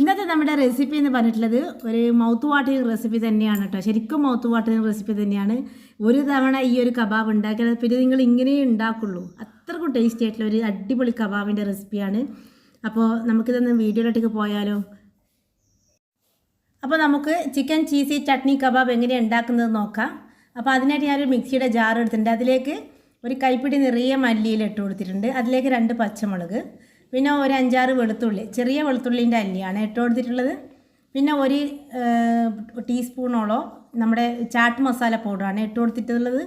ഇന്നത്തെ നമ്മുടെ റെസിപ്പി എന്ന് പറഞ്ഞിട്ടുള്ളത് ഒരു മൗത്ത് വാട്ടറിങ് റെസിപ്പി തന്നെയാണ് കേട്ടോ ശരിക്കും മൗത്ത് വാട്ടറിങ് റെസിപ്പി തന്നെയാണ്. ഒരു തവണ ഈ ഒരു കബാബ് ഉണ്ടാക്കിയത് പിന്നെ നിങ്ങൾ ഇങ്ങനെയേ ഉണ്ടാക്കുള്ളൂ. അത്രക്കും ടേസ്റ്റി ആയിട്ടുള്ള ഒരു അടിപൊളി കബാബിന്റെ റെസിപ്പിയാണ് അപ്പോൾ നമുക്കിതൊന്ന് വീഡിയോയിലോട്ടേക്ക് പോയാലോ? അപ്പോൾ നമുക്ക് ചിക്കൻ ചീസി ചട്നി കബാബ് എങ്ങനെയാണ് ഉണ്ടാക്കുന്നത് നോക്കാം. അപ്പോൾ അതിനായിട്ട് ഞാനൊരു മിക്സിയുടെ ജാർ എടുത്തിട്ടുണ്ട്. അതിലേക്ക് ഒരു കൈപ്പിടി നിറയെ മല്ലിയിൽ ഇട്ട് കൊടുത്തിട്ടുണ്ട്. അതിലേക്ക് രണ്ട് പച്ചമുളക്. പിന്നെ ഒരു അഞ്ചാറ് വെളുത്തുള്ളി ചെറിയ വെളുത്തുള്ളിന്റെ അല്ലിയാണ് ഇട്ട് കൊടുത്തിട്ടുള്ളത്. പിന്നെ ഒരു ടീസ്പൂണോളം നമ്മുടെ ചാട്ട് മസാല പൗഡറാണ് ഇട്ട് കൊടുത്തിട്ടുള്ളത്.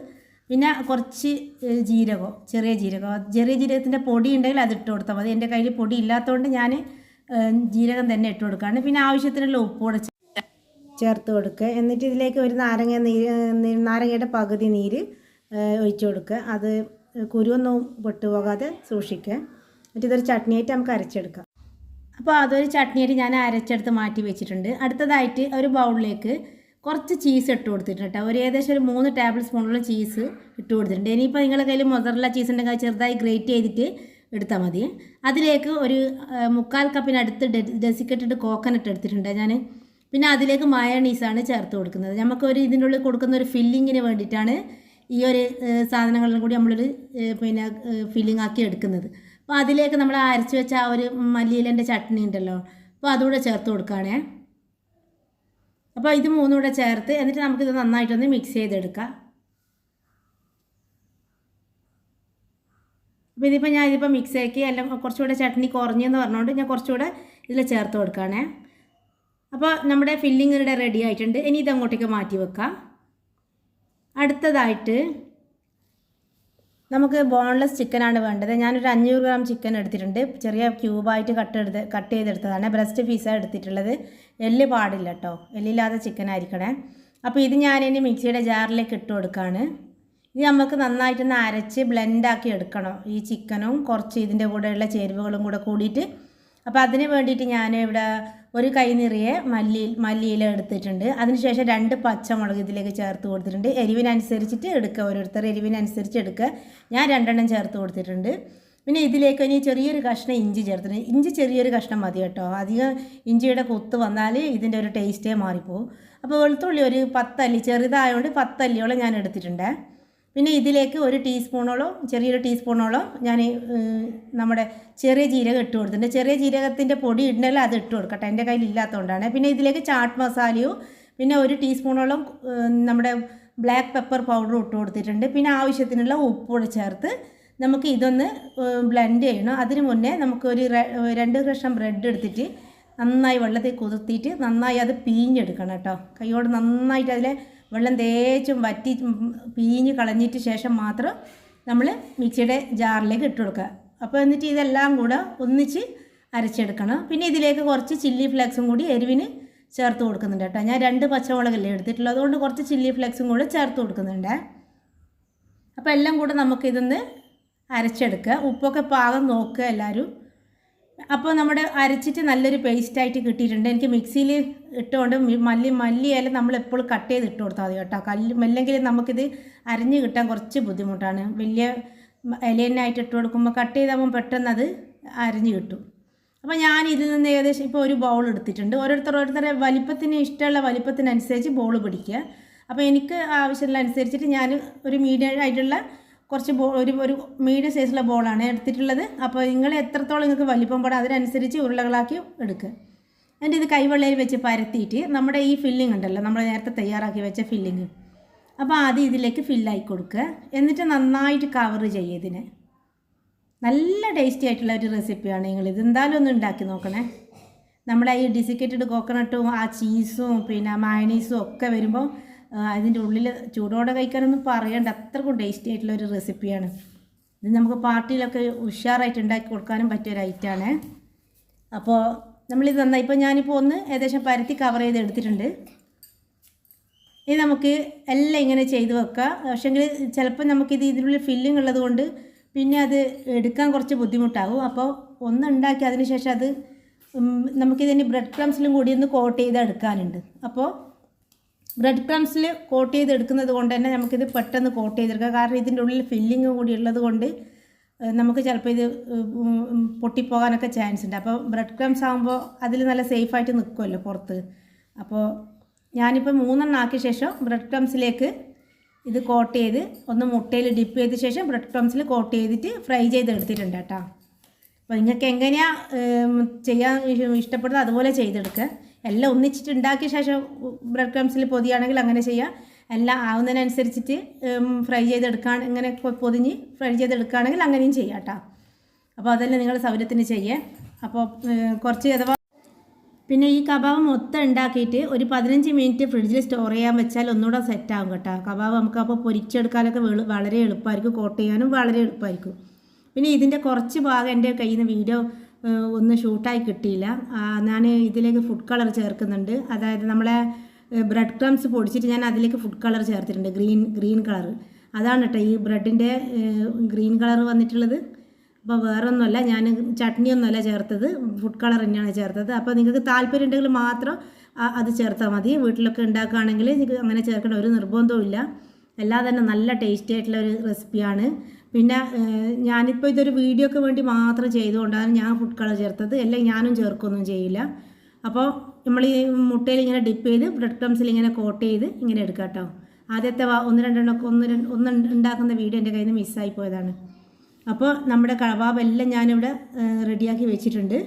പിന്നെ കുറച്ച് ജീരകം ചെറിയ ജീരകം. ചെറിയ ജീരകത്തിന്റെ പൊടി ഉണ്ടെങ്കിൽ അത് ഇട്ട് കൊടുത്താൽ മതി. എന്റെ കയ്യിൽ പൊടി ഇല്ലാത്തതുകൊണ്ട് ഞാൻ ജീരകം തന്നെ ഇട്ട് കൊടുക്കുകയാണ് പിന്നെ ആവശ്യത്തിനുള്ള ഉപ്പ് കൂടെ ചേർത്ത് കൊടുക്കുക. എന്നിട്ട് ഇതിലേക്ക് ഒരു നാരങ്ങ നീര് നാരങ്ങയുടെ പകുതി നീര് ഒഴിച്ച് കൊടുക്കുക. അത് കുരുവൊന്നും പൊട്ടുപോകാതെ സൂക്ഷിക്കുക. എന്നിട്ട് ചട്നി ചട്നിയായിട്ട് നമുക്ക് അരച്ചെടുക്കാം. അപ്പോൾ അതൊരു ചട്നിയായിട്ട് ഞാൻ അരച്ചെടുത്ത് മാറ്റി വെച്ചിട്ടുണ്ട്. അടുത്തതായിട്ട് ഒരു ബൗളിലേക്ക് കുറച്ച് ചീസ് ഇട്ട് കൊടുത്തിട്ടുണ്ട് കേട്ടോ. ഒരു ഏകദേശം ഒരു മൂന്ന് ടേബിൾ സ്പൂണോളം ചീസ് ഇട്ട് കൊടുത്തിട്ടുണ്ട്. ഇനിയിപ്പോൾ നിങ്ങളുടെ കയ്യിൽ മൊസറല്ല ചീസ് ഉണ്ടെങ്കിൽ ചെറുതായി ഗ്രേറ്റ് ചെയ്തിട്ട് എടുത്താൽ മതി. അതിലേക്ക് ഒരു മുക്കാൽ കപ്പിനടുത്ത് ഡെസിക്കറ്റിട്ട് കോക്കനട്ട് എടുത്തിട്ടുണ്ട് ഞാൻ. പിന്നെ അതിലേക്ക് മയണീസാണ് ചേർത്ത് കൊടുക്കുന്നത്. നമുക്ക് ഒരു ഇതിന്റെ ഉള്ളിൽ കൊടുക്കുന്ന ഒരു ഫില്ലിങ്ങിന് വേണ്ടിയിട്ടാണ് ഈ ഒരു സാധനങ്ങളിലും കൂടി നമ്മളൊരു പിന്നെ ഫില്ലിംഗ് ആക്കി എടുക്കുന്നത്. അപ്പോൾ അതിലേക്ക് നമ്മൾ അരച്ച് വെച്ച ആ ഒരു മല്ലിയിലന്റെ ചട്നി ഉണ്ടല്ലോ. അപ്പോൾ അതുകൂടെ ചേർത്ത് കൊടുക്കുകയാണേ അപ്പോൾ ഇത് മൂന്നും കൂടെ ചേർത്ത് എന്നിട്ട് നമുക്കിത് നന്നായിട്ടൊന്ന് മിക്സ് ചെയ്തെടുക്കാം. അപ്പോൾ ഇതിപ്പോൾ ഞാൻ ഇതിപ്പോൾ മിക്സ് ആക്കി എല്ലാം കുറച്ചുകൂടെ ചട്നി കുറഞ്ഞെന്ന് പറഞ്ഞുകൊണ്ട് ഞാൻ കുറച്ചുകൂടെ ഇതിൽ ചേർത്ത് കൊടുക്കുകയാണേ അപ്പോൾ നമ്മുടെ ഫില്ലിംഗ് ഇവിടെ റെഡി ആയിട്ടുണ്ട്. ഇനി ഇതങ്ങോട്ടേക്ക് മാറ്റി വെക്കാം. അടുത്തതായിട്ട് നമുക്ക് ബോൺലെസ് ചിക്കനാണ് വേണ്ടത്. ഞാനൊരു അഞ്ഞൂറ് ഗ്രാം ചിക്കൻ എടുത്തിട്ടുണ്ട്. ചെറിയ ക്യൂബായിട്ട് കട്ട് എടുത്ത് കട്ട് ചെയ്തെടുത്തതാണ്. ബ്രസ്റ്റ് പീസാണ് എടുത്തിട്ടുള്ളത്. എല്ല് പാടില്ല കേട്ടോ എല്ലില്ലാതെ ചിക്കൻ ആയിരിക്കണേ. അപ്പോൾ ഇത് ഞാനിനി മിക്സിയുടെ ജാറിലേക്ക് ഇട്ട് കൊടുക്കുകയാണ് ഇത് നമുക്ക് നന്നായിട്ടൊന്ന് അരച്ച് ബ്ലെൻഡാക്കി എടുക്കണം. ഈ ചിക്കനും കുറച്ച് ഇതിന്റെ കൂടെയുള്ള ചേരുവകളും കൂടെ കൂടിയിട്ട് അപ്പോൾ അതിന് വേണ്ടിയിട്ട് ഞാൻ ഇവിടെ ഒരു കൈ നിറയെ മല്ലി മല്ലിയില എടുത്തിട്ടുണ്ട്. അതിനുശേഷം രണ്ട് പച്ചമുളക് ഇതിലേക്ക് ചേർത്ത് കൊടുത്തിട്ടുണ്ട്. എരിവിനനുസരിച്ചിട്ട് എടുക്കുക ഓരോരുത്തർ എരിവിനനുസരിച്ച് എടുക്കുക ഞാൻ രണ്ടെണ്ണം ചേർത്ത് കൊടുത്തിട്ടുണ്ട്. പിന്നെ ഇതിലേക്ക് ഇനി ചെറിയൊരു കഷ്ണം ഇഞ്ചി ചേർത്തിട്ടുണ്ട്. ഇഞ്ചി ചെറിയൊരു കഷ്ണം മതി കേട്ടോ. അധികം ഇഞ്ചിയുടെ കൊത്ത് വന്നാൽ ഇതിന്റെ ഒരു ടേസ്റ്റേ മാറിപ്പോവും. അപ്പോൾ വെളുത്തുള്ളി ഒരു പത്തല്ലി ചെറുതായതുകൊണ്ട് പത്തല്ലിയോളം ഞാൻ എടുത്തിട്ടുണ്ട്. പിന്നെ ഇതിലേക്ക് ഒരു ടീസ്പൂണോളം ചെറിയൊരു ടീസ്പൂണോളം ഞാൻ നമ്മുടെ ചെറിയ ജീരകം ഇട്ട് കൊടുത്തിട്ടുണ്ട് ചെറിയ ജീരകത്തിന്റെ പൊടി ഇടണമെങ്കിൽ അത് ഇട്ട് കൊടുക്കട്ടെ എന്റെ കയ്യിൽ ഇല്ലാത്തതുകൊണ്ടാണ്. പിന്നെ ഇതിലേക്ക് ചാട്ട് മസാലയും പിന്നെ ഒരു ടീസ്പൂണോളം നമ്മുടെ ബ്ലാക്ക് പെപ്പർ പൗഡറും ഇട്ട് കൊടുത്തിട്ടുണ്ട്. പിന്നെ ആവശ്യത്തിനുള്ള ഉപ്പൂടെ ചേർത്ത് നമുക്ക് ഇതൊന്ന് ബ്ലെൻഡ് ചെയ്യണം. അതിന് മുന്നേ നമുക്കൊരു രണ്ട് കഷ്ണം ബ്രെഡ് എടുത്തിട്ട് നന്നായി വെള്ളത്തിൽ കുതിർത്തിയിട്ട് നന്നായി അത് പീഞ്ഞെടുക്കണം കേട്ടോ. കൈയോട് നന്നായിട്ട് അതിലെ വെള്ളം തേച്ചും വറ്റി ഉം, പീഞ്ഞ് കളഞ്ഞിട്ട് ശേഷം മാത്രം നമ്മൾ മിക്സിയുടെ ജാറിലേക്ക് ഇട്ട് കൊടുക്കുക. അപ്പോൾ എന്നിട്ട് ഇതെല്ലാം കൂടെ ഒന്നിച്ച് അരച്ചെടുക്കണം. പിന്നെ ഇതിലേക്ക് കുറച്ച് ചില്ലി ഫ്ലേക്സും കൂടി എരിവിന് ചേർത്ത് കൊടുക്കുന്നുണ്ട് കേട്ടോ. ഞാൻ രണ്ട് പച്ചമുളകല്ലേ എടുത്തിട്ടുള്ളൂ. അതുകൊണ്ട് കുറച്ച് ചില്ലി ഫ്ലേക്സും കൂടെ ചേർത്ത് കൊടുക്കുന്നുണ്ട്. അപ്പോൾ എല്ലാം കൂടെ നമുക്കിതൊന്ന് അരച്ചെടുക്കുക. ഉപ്പൊക്കെ പാകം നോക്കുക എല്ലാവരും. അപ്പോൾ നമ്മുടെ അരച്ചിട്ട് നല്ലൊരു പേസ്റ്റായിട്ട് കിട്ടിയിട്ടുണ്ട്. എനിക്ക് മിക്സിയിൽ ഇട്ടുകൊണ്ട് മല്ലി മല്ലിയില നമ്മൾ എപ്പോഴും കട്ട് ചെയ്ത് ഇട്ട് കൊടുത്താൽ മതി കേട്ടോ. കല്ല് അല്ലെങ്കിൽ നമുക്കിത് അരിഞ്ഞ് കിട്ടാൻ കുറച്ച് ബുദ്ധിമുട്ടാണ്. വലിയ മ- ഇട്ട് കൊടുക്കുമ്പോൾ കട്ട് ചെയ്താകുമ്പോൾ പെട്ടെന്ന് അത് അരിഞ്ഞ് കിട്ടും. അപ്പോൾ ഞാൻ ഇതിൽ നിന്ന് ഏകദേശം ഇപ്പോൾ ഒരു ബൗൾ എടുത്തിട്ടുണ്ട്. ഓരോരുത്തർ ഓരോരുത്തരുടെ വലിപ്പത്തിന് ഇഷ്ടമുള്ള വലിപ്പത്തിനനുസരിച്ച് ബൗൾ പിടിക്കുക. അപ്പോൾ എനിക്ക് ആവശ്യമുള്ള അനുസരിച്ചിട്ട് ഞാൻ ഒരു മീഡിയം ആയിട്ടുള്ള കുറച്ച് ബോൾ ഒരു ഒരു മീഡിയം സൈസുള്ള ബോളാണ് എടുത്തിട്ടുള്ളത്. അപ്പോൾ നിങ്ങൾ എത്രത്തോളം നിങ്ങൾക്ക് വലിപ്പം പോടാം അതിനനുസരിച്ച് ഉരുളകളാക്കി എടുക്കുക എന്നിട്ട് ഇത് കൈവെള്ളയിൽ വെച്ച് പരത്തിയിട്ട് നമ്മുടെ ഈ ഫില്ലിംഗ് ഉണ്ടല്ലോ നമ്മൾ നേരത്തെ തയ്യാറാക്കി വെച്ച ഫില്ലിങ് അപ്പോൾ ആദ്യം ഇതിലേക്ക് ഫില്ലായി കൊടുക്കുക എന്നിട്ട് നന്നായിട്ട് കവർ ചെയ്യുക ഇതിനെ. നല്ല ടേസ്റ്റി ആയിട്ടുള്ള ഒരു റെസിപ്പിയാണ് നിങ്ങൾ ഇത് എന്തായാലും ഒന്ന് ഉണ്ടാക്കി നോക്കണേ. നമ്മളെ ഈ ഡിസിക്കേറ്റഡ് കോക്കനട്ടും ആ ചീസും പിന്നെ മയണീസും ഒക്കെ വരുമ്പോൾ അതിന്റെ ഉള്ളിൽ ചൂടോടെ കഴിക്കാനൊന്നും പറയണ്ട. അത്രക്കും ടേസ്റ്റി ആയിട്ടുള്ള ഒരു റെസിപ്പിയാണ് ഇത് നമുക്ക് പാർട്ടിയിലൊക്കെ ഉഷാറായിട്ട് ഉണ്ടാക്കി കൊടുക്കാനും പറ്റിയ ഒരു ഐറ്റമാണ് അപ്പോൾ നമ്മളിത് നന്നായി. ഇപ്പോൾ ഞാനിപ്പോൾ ഒന്ന് ഏകദേശം പരത്തി കവർ ചെയ്ത് എടുത്തിട്ടുണ്ട്. ഇനി നമുക്ക് എല്ലാം ഇങ്ങനെ ചെയ്ത് വെക്കാം. പക്ഷേങ്കിൽ ചിലപ്പോൾ നമുക്കിത് ഇതിനുള്ളിൽ ഫില്ലിംഗ് ഉള്ളത് കൊണ്ട് പിന്നെ അത് എടുക്കാൻ കുറച്ച് ബുദ്ധിമുട്ടാകും. അപ്പോൾ ഒന്ന് ഉണ്ടാക്കി അതിന് ശേഷം അത് നമുക്കിതിന് ബ്രെഡ് ക്രംസിലും കൂടി ഒന്ന് കോട്ട് ചെയ്ത് എടുക്കാനുണ്ട്. അപ്പോൾ ബ്രെഡ് ക്രംസിൽ കോട്ട് ചെയ്ത് എടുക്കുന്നത് കൊണ്ട് തന്നെ നമുക്കിത് പെട്ടെന്ന് കോട്ട് ചെയ്തെടുക്കാം. കാരണം ഇതിന്റെ ഉള്ളിൽ ഫില്ലിങ് കൂടി ഉള്ളത് കൊണ്ട് നമുക്ക് ചിലപ്പോൾ ഇത് പൊട്ടിപ്പോകാനൊക്കെ ചാൻസ് ഉണ്ട്. അപ്പോൾ ബ്രെഡ് ക്രംസ് ആകുമ്പോൾ അതിൽ നല്ല സേഫായിട്ട് നിൽക്കുമല്ലോ പുറത്ത്. അപ്പോൾ ഞാനിപ്പോൾ മൂന്നെണ്ണം ആക്കിയ ശേഷം ബ്രെഡ് ക്രംസിലേക്ക് ഇത് കോട്ട് ചെയ്ത് ഒന്ന് മുട്ടയിൽ ഡിപ്പ് ചെയ്ത ശേഷം ബ്രെഡ് ക്രംസിൽ കോട്ട് ചെയ്തിട്ട് ഫ്രൈ ചെയ്ത് എടുത്തിട്ടുണ്ട് കേട്ടോ. അപ്പോൾ നിങ്ങൾക്ക് എങ്ങനെയാണ് ചെയ്യാൻ ഇഷ്- ഇഷ്ടപ്പെടുന്നത് അതുപോലെ ചെയ്തെടുക്കുക എല്ലാം ഒന്നിച്ചിട്ട് ഉണ്ടാക്കിയ ശേഷം ബ്രെഡ് ക്രംസിൽ പൊതിയാണെങ്കിൽ അങ്ങനെ ചെയ്യാം. എല്ലാം ആവുന്നതിനനുസരിച്ചിട്ട് ഫ്രൈ ചെയ്തെടുക്കാൻ ഇങ്ങനെ പൊതിഞ്ഞ് ഫ്രൈ ചെയ്തെടുക്കുകയാണെങ്കിൽ അങ്ങനെയും ചെയ്യാം കേട്ടോ അപ്പോൾ അതെല്ലാം നിങ്ങൾ സൗകര്യത്തിന് ചെയ്യേ. അപ്പോൾ കുറച്ച് അഥവാ പിന്നെ ഈ കബാബ് മൊത്തം ഉണ്ടാക്കിയിട്ട് ഒരു പതിനഞ്ച് മിനിറ്റ് ഫ്രിഡ്ജിൽ സ്റ്റോർ ചെയ്യാൻ വെച്ചാൽ ഒന്നുകൂടെ സെറ്റാകും കേട്ടോ. കബാബ് നമുക്ക് അപ്പോൾ പൊരിച്ചെടുക്കാനൊക്കെ വെളു- വളരെ എളുപ്പമായിരിക്കും. കോട്ട് ചെയ്യാനും വളരെ എളുപ്പമായിരിക്കും. പിന്നെ ഇതിന്റെ കുറച്ച് ഭാഗം എന്റെ കയ്യിൽ നിന്ന് വീഡിയോ ഒന്ന് ഷൂട്ടായി കിട്ടിയില്ല. ഞാൻ ഇതിലേക്ക് ഫുഡ് കളർ ചേർക്കുന്നുണ്ട്. അതായത് നമ്മളെ ബ്രെഡ് ക്രംസ് പൊടിച്ചിട്ട് ഞാൻ അതിലേക്ക് ഫുഡ് കളർ ചേർത്തിട്ടുണ്ട്. ഗ്രീൻ ഗ്രീൻ കളർ അതാണ് കേട്ടോ ഈ ബ്രെഡിന്റെ ഗ്രീൻ കളർ വന്നിട്ടുള്ളത്. അപ്പോൾ വേറെ ഒന്നുമല്ല ഞാൻ ചട്നിയൊന്നുമല്ല ചേർത്തത്. ഫുഡ് കളർ തന്നെയാണ് ചേർത്തത്. അപ്പോൾ നിങ്ങൾക്ക് താല്പര്യം ഉണ്ടെങ്കിൽ മാത്രം അത് ചേർത്താൽ മതി. വീട്ടിലൊക്കെ ഉണ്ടാക്കുകയാണെങ്കിൽ നിങ്ങൾക്ക് അങ്ങനെ ചേർക്കേണ്ട ഒരു നിർബന്ധവും ഇല്ല എല്ലാം തന്നെ നല്ല ടേസ്റ്റി ആയിട്ടുള്ള ഒരു റെസിപ്പിയാണ് പിന്നെ ഞാനിപ്പോൾ ഇതൊരു വീഡിയോക്ക് വേണ്ടി മാത്രം ചെയ്തുകൊണ്ടാണ് ഞാൻ ഫുഡ് കളർ ചേർത്തത്. അല്ലെങ്കിൽ ഞാനും ചേർക്കൊന്നും ചെയ്യില്ല. അപ്പോൾ നമ്മൾ ഈ മുട്ടയിൽ ഇങ്ങനെ ഡിപ്പ് ചെയ്ത് ബ്രെഡ് ക്രംസിൽ ഇങ്ങനെ കോട്ട് ചെയ്ത് ഇങ്ങനെ എടുക്കാം കേട്ടോ ആദ്യത്തെ ഒന്ന് രണ്ടെണ്ണമൊക്കെ ഒന്ന് രണ്ട് ഒന്ന് ഉണ്ടാക്കുന്ന വീഡിയോ എന്റെ കയ്യിൽ നിന്ന് മിസ്സായി പോയതാണ്. അപ്പോൾ നമ്മുടെ കബാബ് എല്ലാം ഞാനിവിടെ റെഡിയാക്കി വെച്ചിട്ടുണ്ട്.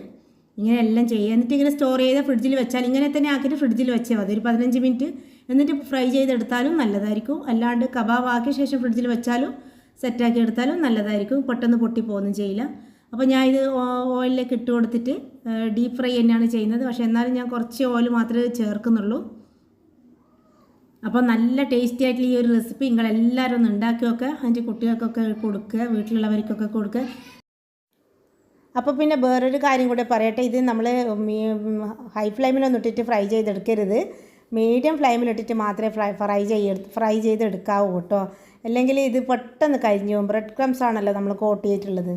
ഇങ്ങനെ എല്ലാം ചെയ്യുക എന്നിട്ട് ഇങ്ങനെ സ്റ്റോർ ചെയ്ത് ഫ്രിഡ്ജിൽ വെച്ചാൽ ഇങ്ങനെ തന്നെ ആക്കിയിട്ട് ഫ്രിഡ്ജിൽ വെച്ചാൽ മതി. ഒരു പതിനഞ്ച് മിനിറ്റ് എന്നിട്ട് ഫ്രൈ ചെയ്തെടുത്താലും നല്ലതായിരിക്കും. അല്ലാണ്ട് കബാബ് ആക്കിയ ശേഷം ഫ്രിഡ്ജിൽ വെച്ചാലും സെറ്റാക്കി എടുത്താലും നല്ലതായിരിക്കും. പെട്ടെന്ന് പൊട്ടിപ്പോകുന്നും ചെയ്യില്ല. അപ്പോൾ ഞാൻ ഇത് ഓയിലിലേക്ക് ഇട്ട് കൊടുത്തിട്ട് ഡീപ്പ് ഫ്രൈ തന്നെയാണ് ചെയ്യുന്നത്. പക്ഷേ എന്നാലും ഞാൻ കുറച്ച് ഓയിൽ മാത്രമേ ചേർക്കുന്നുള്ളൂ. അപ്പോൾ നല്ല ടേസ്റ്റി ആയിട്ടുള്ള ഈ ഒരു റെസിപ്പി നിങ്ങൾ എല്ലാവരും ഒന്ന് ഉണ്ടാക്കി വെക്കുക അതിന്റെ കുട്ടികൾക്കൊക്കെ കൊടുക്കുക വീട്ടിലുള്ളവർക്കൊക്കെ കൊടുക്കുക. അപ്പോൾ പിന്നെ വേറൊരു കാര്യം കൂടെ പറയട്ടെ. ഇത് നമ്മൾ ഹൈ ഫ്ലെയിമിലൊന്നും ഇട്ടിട്ട് ഫ്രൈ ചെയ്തെടുക്കരുത്. മീഡിയം ഫ്ലെയിമിലിട്ടിട്ട് മാത്രമേ ഫ്രൈ ഫ്രൈ ചെയ്യ ഫ്രൈ ചെയ്തെടുക്കാവൂ കേട്ടോ. അല്ലെങ്കിൽ ഇത് പെട്ടെന്ന് കരിഞ്ഞു പോകും ബ്രെഡ് ക്രംസ് ആണല്ലോ നമ്മൾ കോട്ട് ചെയ്തിട്ടുള്ളത്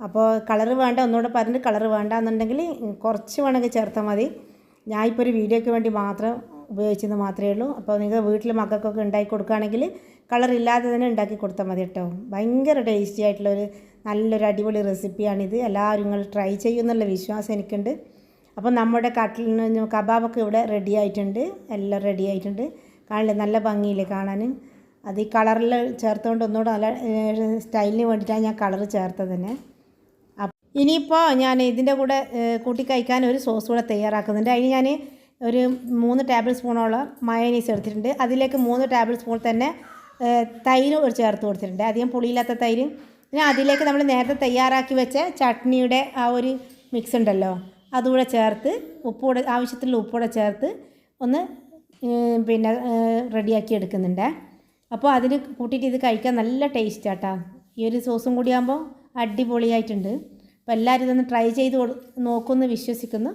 അപ്പോൾ കളറ് വേണ്ട ഒന്നുകൂടെ പറഞ്ഞിട്ട് കളറ് വേണ്ട എന്നുണ്ടെങ്കിൽ കുറച്ച് വേണമെങ്കിൽ ചേർത്താൽ മതി. ഞാൻ ഇപ്പോൾ ഒരു വീഡിയോയ്ക്ക് വേണ്ടി മാത്രം ഉപയോഗിച്ചത് മാത്രമേ ഉള്ളൂ. അപ്പോൾ നിങ്ങൾ വീട്ടിൽ മക്കൾക്കൊക്കെ ഉണ്ടാക്കി കൊടുക്കുകയാണെങ്കിൽ കളർ ഇല്ലാതെ തന്നെ ഉണ്ടാക്കി കൊടുത്താൽ മതി കേട്ടോ. ഭയങ്കര ടേസ്റ്റി ആയിട്ടുള്ളൊരു നല്ലൊരു അടിപൊളി റെസിപ്പിയാണിത് എല്ലാവരും നിങ്ങൾ ട്രൈ ചെയ്യുമെന്നുള്ള വിശ്വാസം എനിക്കുണ്ട്. അപ്പോൾ നമ്മുടെ കട്ടിലിന് കബാബൊക്കെ ഇവിടെ റെഡി ആയിട്ടുണ്ട്. എല്ലാം റെഡി ആയിട്ടുണ്ട്. കാണില്ലേ നല്ല ഭംഗിയില്ലേ കാണാൻ. അത് ഈ കളറിൽ ചേർത്തുകൊണ്ട് ഒന്നുകൂടെ നല്ല സ്റ്റൈലിന് വേണ്ടിയിട്ടാണ് ഞാൻ കളർ ചേർത്തത് തന്നെ. ഇനിയിപ്പോൾ ഞാൻ ഇതിന്റെ കൂടെ കൂട്ടി കഴിക്കാൻ ഒരു സോസ് കൂടെ തയ്യാറാക്കുന്നുണ്ട്. അതിന് ഞാൻ ഒരു മൂന്ന് ടേബിൾ സ്പൂണോളം മയനീസ് എടുത്തിട്ടുണ്ട്. അതിലേക്ക് മൂന്ന് ടേബിൾ സ്പൂൺ തന്നെ തൈര് ഒരു ചേർത്ത് കൊടുത്തിട്ടുണ്ട്. അധികം പുളിയില്ലാത്ത തൈര്. പിന്നെ അതിലേക്ക് നമ്മൾ നേരത്തെ തയ്യാറാക്കി വെച്ച ചട്നിയുടെ ആ ഒരു മിക്സ് ഉണ്ടല്ലോ. അതുകൂടെ ചേർത്ത് ഉപ്പൂടെ ആവശ്യത്തിലുള്ള ഉപ്പൂടെ ചേർത്ത് ഒന്ന് പിന്നെ റെഡിയാക്കി എടുക്കുന്നുണ്ട്. അപ്പോൾ അതിന് കൂട്ടിയിട്ട് ഇത് കഴിക്കാൻ നല്ല ടേസ്റ്റ് ആട്ടാ. ഈ ഒരു സോസും കൂടി ആകുമ്പോൾ അടിപൊളിയായിട്ടുണ്ട്. അപ്പോൾ എല്ലാവരും ഇതൊന്ന് ട്രൈ ചെയ്ത് നോക്കുമെന്ന് വിശ്വസിക്കുന്നു.